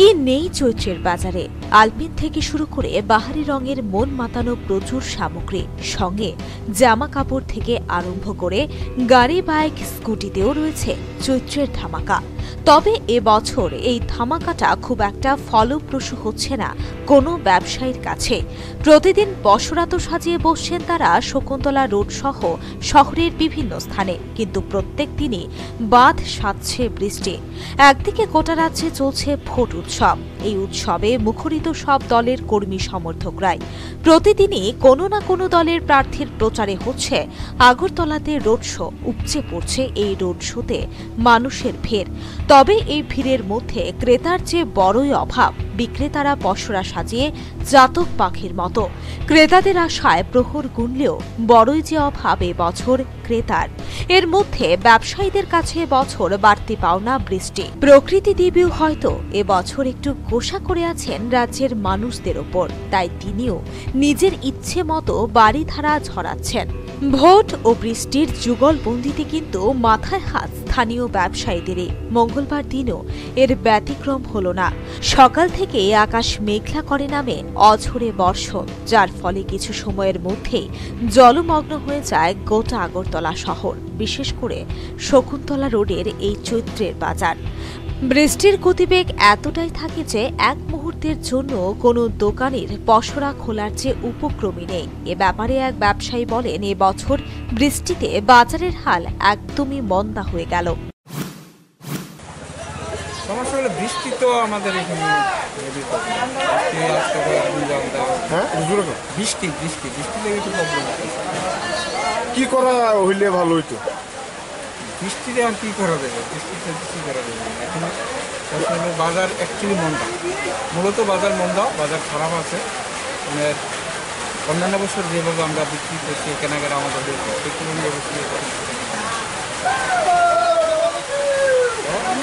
কি নেই চৈত্রের বাজারে। আলপিন থেকে শুরু করে বাহারি রঙের মন মাতানো প্রচুর সামগ্রী। সঙ্গে জামা কাপড় থেকে আরম্ভ করে গাড়ি, বাইক, স্কুটিতেও রয়েছে চৈত্রের ধামাকা। তবে এবছর এই ধামাকাটা খুব একটা ফলপ্রসূ হচ্ছে না কোনো ব্যবসায়ীর কাছে। প্রতিদিন বসরাতো সাজিয়ে বসছেন তারা শকুন্তলা রোড সহ শহরের বিভিন্ন স্থানে। কিন্তু প্রত্যেক দিনই বাঁধ সাজছে বৃষ্টি। একদিকে গোটা রাজ্যে চলছে ভোট উৎসব। এই উৎসবে মুখরিত সব দলের কর্মী সমর্থকরাই। প্রতিদিনই কোনো না কোনো দলের প্রার্থীর প্রচারে হচ্ছে, আগরতলাতে রোড শো উপচে পড়ছে এই রোড শোতে মানুষের ভিড়। তবে এই ভিড়ের মধ্যে ক্রেতার চেয়ে বড়ই অভাব বিক্রেতারা পসরা সাজিয়ে জাতক পাখির মতো। ক্রেতাদের আশায় প্রহর গুনলেও বড়ই যে অভাব বছর ক্রেতার। এর মধ্যে ব্যবসায়ীদের কাছে বছর বাড়তি পাওনা বৃষ্টি। প্রকৃতি দেবীও হয়তো এ বছর একটু গোসা করে আছেন রাজ্যের মানুষদের ওপর। তাই তিনিও নিজের ইচ্ছে মতো বাড়ি ধারা ঝরাচ্ছেন। ভোট ও বৃষ্টির যুগলবন্দিতে কিন্তু মাথায় হাত স্থানীয় ব্যবসায়ীদেরই মঙ্গলবার দিনও এর ব্যতিক্রম হল না। সকাল থেকে আকাশ মেঘলা করে নামে অঝরে বর্ষণ, যার ফলে কিছু সময়ের মধ্যেই জলমগ্ন হয়ে যায় গোটা আগরতলা শহর, বিশেষ করে শকুন্তলা রোডের এই চৈত্রের বাজার। বৃষ্টির গতিবেগ এতটাই থাকে যে এক মুহূর্তের জন্য কোনো দোকানের পসরা খোলার যে উপক্রমী নেই। এ ব্যাপারে এক ব্যবসায়ী বলেন এবছর বৃষ্টিতে বাজারের হাল একদমই মন্দা হয়ে গেল। সমস্যা হলো বৃষ্টি তো আমাদের এখানে হ্যাঁ? জোরে কর। বৃষ্টি বৃষ্টি বৃষ্টি একটু প্রবলেম কি করা হইলে ভালো হইতো? বৃষ্টিতে আর কি করা যাবে? বৃষ্টিতে কি করা যাবে? এখন হলো বাজার অ্যাকচুয়ালি মন্দা। মূলত বাজার মন্দা, বাজার খারাপ আছে। মানে অন্যান্য বছর যেভাবে আমরা বিক্রি করছি, কেনাকাটা আমাদের।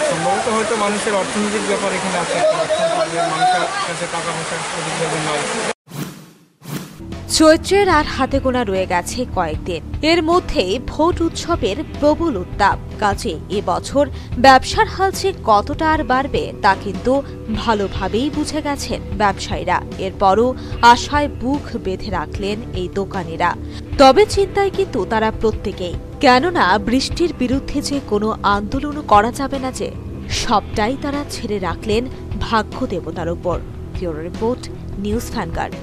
সম্ভবত হয়তো মানুষের অর্থনৈতিক ব্যাপার এখানে আছে। মানুষের কাছে টাকা পয়সা চৈত্রের আর হাতে গোনা রয়ে গেছে কয়েকদিন। এর মধ্যেই ভোট উৎসবের প্রবল উত্তাপ। কাজে এবছর ব্যবসার হাল যে কতটা আর বাড়বে, তা কিন্তু ভালোভাবেই বুঝে গেছেন ব্যবসায়ীরা। এরপরও আশায় বুক বেঁধে রাখলেন এই দোকানিরা। তবে চিন্তায় কিন্তু তারা প্রত্যেকেই। কেননা বৃষ্টির বিরুদ্ধে যে কোনো আন্দোলনও করা যাবে না যে, সবটাই তারা ছেড়ে রাখলেন ভাগ্য দেবতার ওপর রিপোর্ট, নিউজ ফ্যানগার্ড।